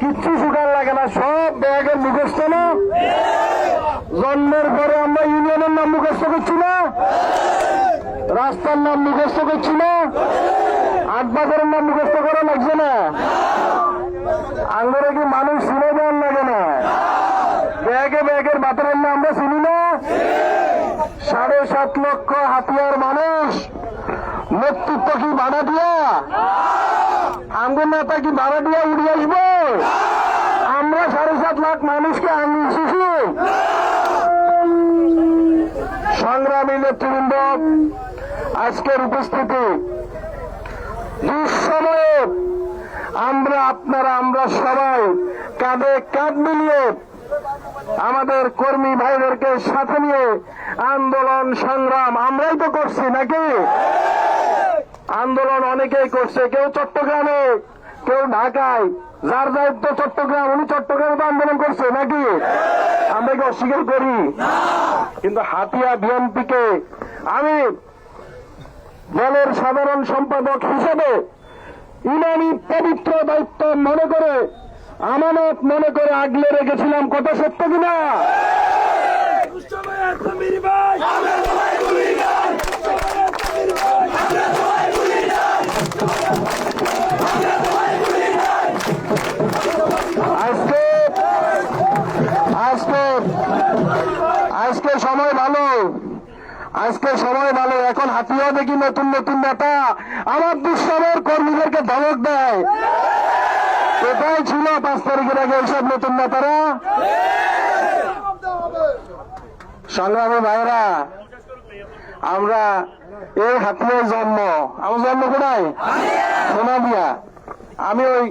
কিচ্ছু শুকার লাগে না, সব ব্যাগের মুখস্থ না? জন্মের পরে আমরা ইউনিয়নের নাম মুখস্থ করছি না? রাস্তার নাম মুখস্থ করছি না? আট বাজারের নাম মুখস্থ করা লাগছে না? আঙ্গুরে কি মানুষ শুনে দেওয়ার লাগে না? ব্যাগে ব্যাগের বাতারের নাম আমরা শুনি না? সাড়ে সাত লক্ষ হাতিয়ার মানুষ নেতৃত্ব কি ভাড়া দিয়া? আঙ্গুর নেতা কি ভাড়া দিয়া উড়ে আসব? আমরা সাড়ে সাত লাখ মানুষকে আঙ্গুর শিশু। সংগ্রামী নেতৃবৃন্দ, আজকের উপস্থিতি। দুঃসময়ে আমরা, আপনারা, আমরা সবাই কাঁধে কাঁধ মিলিয়ে আমাদের কর্মী ভাইদেরকে সাথে নিয়ে আন্দোলন, সংগ্রাম আমরাই তো করছি নাকি? আন্দোলন অনেকেই করছে, কেউ চট্টগ্রামে কেউ ঢাকায় যার দায়িত্ব চট্টগ্রাম, উনি চট্টগ্রামে আন্দোলন করছে, নাকি? আমরা কি অস্বীকার করি? কিন্তু হাতিয়া বিএনপিকে আমি দলের সাধারণ সম্পাদক হিসেবে ইমানি পবিত্র দায়িত্ব মনে করে, আমানত মনে করে আগলে রেখেছিলাম, কথা সত্য কিনা আজকে আজকে আজকে সময় ভালো আজকে সময় ভালো, এখন হাতিয়াও দেখি নতুন নতুন নেতা। আমার দুঃসময়ের কর্মীদেরকে ধমক দেয়। কোথায় ছিল পাঁচ তারিখের আগে এইসব নতুন নেতারা। সংগ্রামী ভাইরা আমরা এই হাতিয়ার জন্ম। আমার জন্ম কোথায়? সোনা দিয়া আমি ওই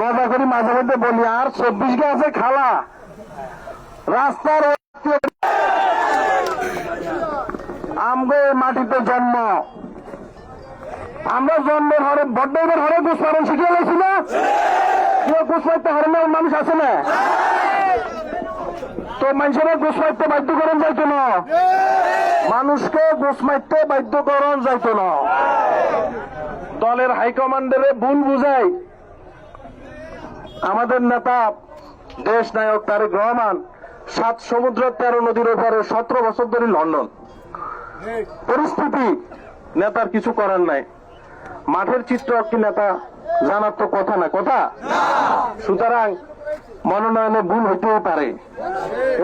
মজা করি, মাঝে মধ্যে বলি, আর চব্বিশ গে আছে খালা। রাস্তার আমগো মাটিতে জন্ম। আমরা জন্মের হরে বড্ডের হরে ঘুষ মারণ শিখে গেছি না? কেউ ঘুষ মারতে মানুষ আছে না? তো মানুষেরা ঘুষ মারতে বাধ্য করেন যাইতো না? মানুষকে মারতে বাধ্য যাইতো না। দলের হাইকমান্ডারে ভুল বুঝাই। আমাদের নেতা, দেশ নায়ক তারেক রহমান সাত সমুদ্র তেরো নদীর ওপরে সতেরো বছর ধরে লন্ডন। পরিস্থিতি নেতার কিছু করার নাই। মাঠের চিত্র কি নেতা জানার তো কথা না, কথা? সুতরাং মনোনয়নে ভুল হইতেই পারে।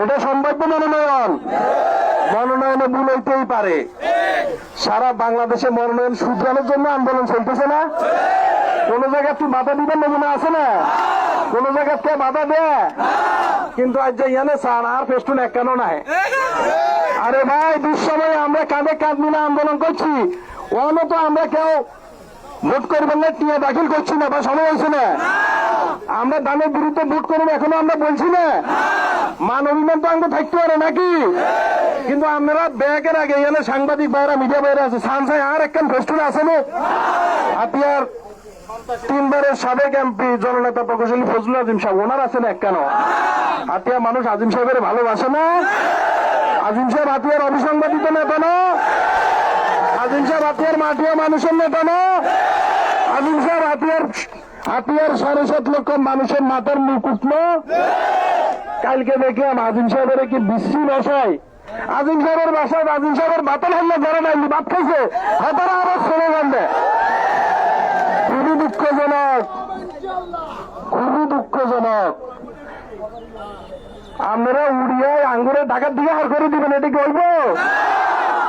এটা সম্ভাব্য মনোনয়ন? মনোনয়নে ভুল হইতেই পারে। সারা বাংলাদেশে মনোনয়ন শুধরানোর জন্য আন্দোলন চলতেছে না? কোন জায়গায় তুই বাধা দিবেন নমুনা আছে না? কোন জায়গায় কে বাধা দেয়? কিন্তু আজ যে ইয়ানে চান আর ফেস্টুন এক কেন নাই? আরে ভাই, দুঃসময়ে আমরা কাঁধে কাঁধ মিলে আন্দোলন করছি। ওখানে তো আমরা কেউ ভোট করবেন না, টিয়া দাখিল করছি না, বা সময় হয়েছে না। আমরা দানের বিরুদ্ধে ভোট করব, এখনও আমরা বলছি না। মান অভিমান তো আমাকে থাকতে পারে নাকি? কিন্তু আপনারা ব্যাগের আগে এখানে সাংবাদিক বাইরা মিডিয়া বাইরে আছে। সানসাই আর একখান ফেস্টুন আছে না? হাতিয়ার তিনবারের সাবেক এমপি জননেতা প্রকৌশলী ফজলুল আজিম সাহেব, ওনার আছেন এক কেন হাতিয়া মানুষ আজিম সাহেবের ভালোবাসে না? আজিম সাহেব হাতিয়ার অবিসংবাদিত নেতা না? আজিম সাহেব হাতিয়ার মাটিয়া মানুষের নেতা না? আজিম সাহেব হাতিয়ার হাতিয়ার সাড়ে সাত লক্ষ মানুষের মাথার মুকুট না? কালকে দেখলাম আজিম সাহেবের কি বিশ্রী নশায় আজিম সাহেবের বাসায় আজিম সাহেবের বাতল হল্লা যারা নাই, বাদ খাইছে। হাতারা আবার ছেড়ে দেয় খুবই দুঃখজনক। খুবই দুঃখজনক। আপনারা উড়িয়ায় আঙ্গুরে ঢাকার দিকে হার করে দিবেন, এটা কি হইব?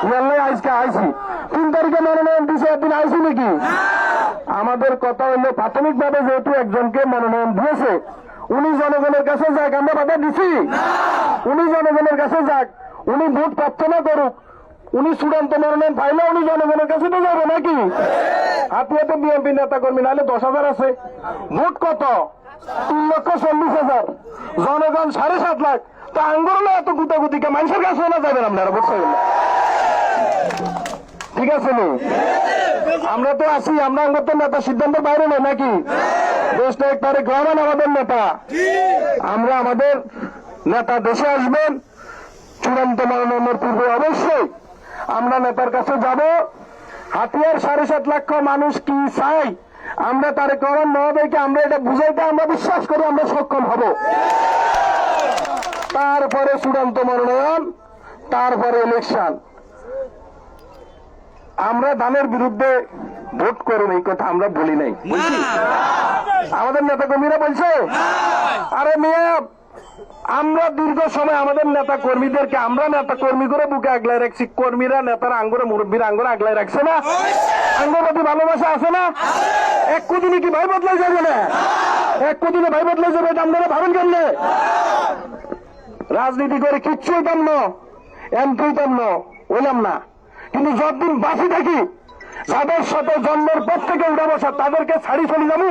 ইয়াল্লাই আজকে আইসি তিন তারিখে মনোনয়ন দিছে, একদিন আইসি নাকি? আমাদের কথা হলো প্রাথমিক ভাবে যেহেতু একজনকে মনোনয়ন দিয়েছে, উনি জনগণের কাছে যাক, আমরা বাধা দিছি। উনি জনগণের কাছে যাক, উনি ভোট প্রার্থনা করুক, উনি চূড়ান্ত মনোনয়ন পাইলে উনি জনগণের কাছে তো যাব নাকি? হাতিয়া তো বিএনপি নেতা কর্মী নাহলে দশ হাজার আছে। ভোট কত? জনগণ সাড়ে সাত লাখ। তো আঙ্গুরলে এত গুতাগুতিকে মানুষের কাছে না যাবেন আপনারা ভোট ঠিক আছে আমরা তো আছি, আমরা তো নেতা, সিদ্ধান্তের বাইরে নয় নাকি? দেশ নায়ক তারেক রহমান আমাদের নেতা। আমরা আমাদের নেতা দেশে আসবেন, চূড়ান্ত মনোনয়নের পূর্বে অবশ্যই। আমরা নেতার কাছে যাব। হাতিয়ার সাড়ে সাত লক্ষ মানুষ কি চাই আমরা তারেক রহমান মহোদয়কে আমরা এটা বুঝাইতে আমরা বিশ্বাস করি আমরা সক্ষম হব। তারপরে চূড়ান্ত মনোনয়ন তারপরে ইলেকশন আমরা দানের বিরুদ্ধে ভোট করুন এই কথা আমরা বলি নাই। আমাদের নেতা কর্মীরা বলছে আরে মেয়ে আমরা দীর্ঘ সময় আমাদের নেতা কর্মীদেরকে আমরা নেতা কর্মী করে বুকে আগলায় রাখছি। কর্মীরা নেতারা আঙ্গুরে মুরব্বীর আঙ্গুরে আগলায় রাখছে না? আঙ্গুর প্রতি ভালোবাসা আছে না? এক কুদিনে কি ভাই বদলাই যাবে না? এক কুদিনে ভাই বদলাই যাবে এটা আপনারা ভাবেন কেমনে? রাজনীতি করে কিচ্ছু হইতাম না, এমপি হইতাম না না। কিন্তু যতদিন বাঁচি থাকি, যাদের সাথে জন্মের পর থেকে উঠা বসা, তাদেরকে ছাড়ি চলে যাব?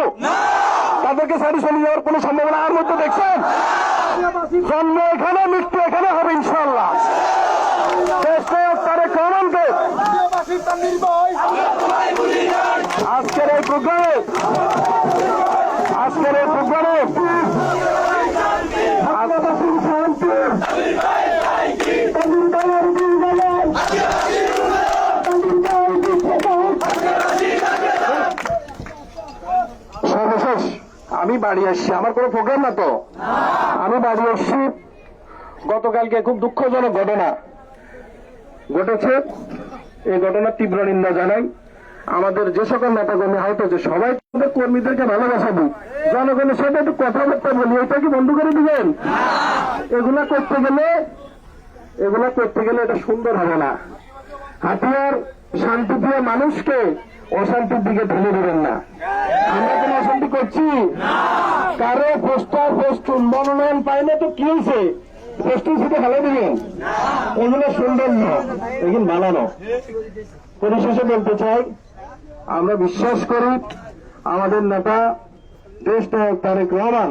তাদেরকে ছাড়ি চলে যাওয়ার কোনো সম্ভাবনা আর মধ্যে দেখছেন? জন্ম এখানে, মৃত্যু এখানে হবে ইনশাল্লাহ তারে কমানকে আজকের এই প্রোগ্রামে, আজকের এই প্রোগ্রামে, সর্বশেষ, আমি বাড়ি আসছি। আমার কোনো প্রোগ্রাম না তো? আমি বাড়ি আসছি। গতকালকে খুব দুঃখজনক ঘটনা ঘটেছে। এই ঘটনার তীব্র নিন্দা জানাই। আমাদের যে সকল নেতাকর্মী আহত হয়েছে সবাই তাদের কর্মীদেরকে ভালোবাসাবো। জনগণের সাথে একটু কথাবার্তা বলি, এটা কি বন্ধ করে দিবেন? এগুলা করতে গেলে, এগুলা করতে গেলে এটা সুন্দর হবে না। হাতিয়ার শান্তি দিয়ে মানুষকে অশান্তির দিকে ঢেলে দেবেন না। আমরা কোনো অশান্তি করছি? কারও পোস্টার পোস্টুন মনোনয়ন পাই না তো কি হয়েছে? পোস্টুন শুধু ফেলে দিবেন। এগুলো সুন্দর না এগুলো বানানো পরিশেষে বলতে চাই আমরা বিশ্বাস করি আমাদের নেতা দেশ তারেক রহমান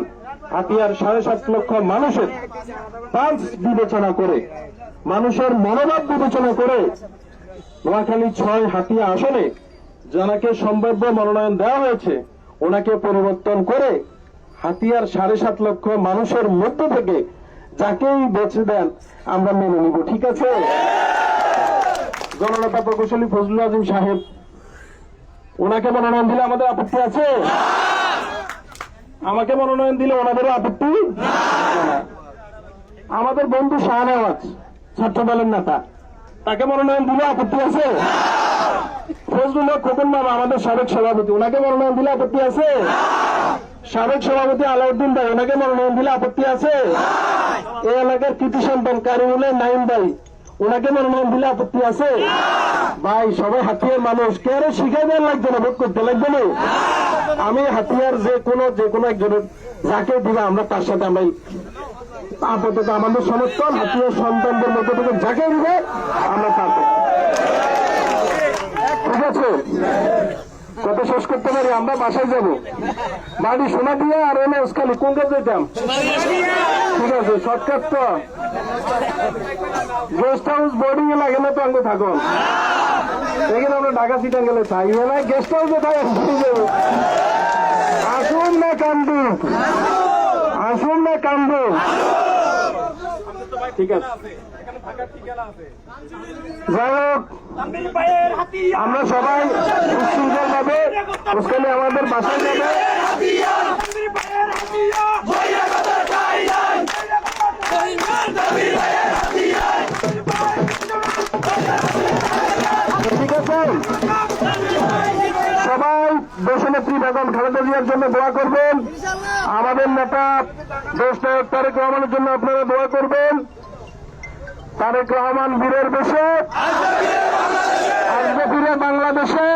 হাতিয়ার সাড়ে সাত লক্ষ মানুষের পাঁচ বিবেচনা করে, মানুষের মনোভাব বিবেচনা করে নোয়াখালী ছয় হাতিয়া আসনে যাকে সম্ভাব্য মনোনয়ন দেওয়া হয়েছে, ওনাকে পরিবর্তন করে হাতিয়ার সাড়ে সাত লক্ষ মানুষের মধ্য থেকে যাকেই বেছে দেন, আমরা মেনে নিব। ঠিক আছে? জননেতা প্রকৌশলী ফজলুল আজিম সাহেব ওনাকে মনোনয়ন দিলে আমাদের আপত্তি আছে? আমাকে মনোনয়ন দিলে ওনাদের আপত্তি? আমাদের বন্ধু শাহনওয়াজ ছাত্র দলের নেতা। তাকে মনোনয়ন দিলে আপত্তি আছে? ফজলুল্লাহ খোকন মামা আমাদের সাবেক সভাপতি ওনাকে মনোনয়ন দিলে আপত্তি আছে? সাবেক সভাপতি আলাউদ্দিন ভাই ওনাকে মনোনয়ন দিলে আপত্তি আছে? এই এলাকার কৃতি সন্তান কারিমুল্লাহ নাইম ভাই ওনাকে মনোনয়ন দিলে আপত্তি আছে? ভাই, সবাই হাতিয়ার মানুষ। কে আরে শিখাই দেওয়ার লাগবে না? ভোট করতে লাগবে না? আমি হাতিয়ার যে কোনো যে কোনো একজনের যাকে দিবে, আমরা তার সাথে আমরা আপাতত আমাদের সমর্থন, হাতিয়ার সন্তানদের মধ্যে থেকে যাকে দিবে, আমরা তার ঠিক আছে? কথা শেষ করতে পারি, আমরা বাসায় যাব। বাড়ি সোনা দিয়ে আর এনে উস্কালি কোন কাজ যেতাম ঠিক আছে শর্টকাট তো। গেস্ট হাউস বোর্ডিং এ লাগে না তো আঙ্গ থাকুন এখানে আমরা ঢাকা সিটান গেলে থাকবে না গেস্ট হাউসে থাকে আসুন না কান্দু। আসুন না কান্দু। ঠিক আছে। আমরা সবাই সুশৃঙ্খল ভাবে আমাদের বাসায় যাবে। ঠিক আছে? সবাই দেশনেত্রী বেগম খালেদা জিয়ার জন্য দোয়া করবেন। আমাদের নেতা, দেশ তারেক রহমানের জন্য আপনারা দোয়া করবেন। তারেক রহমান বীরের দেশে বাংলাদেশে।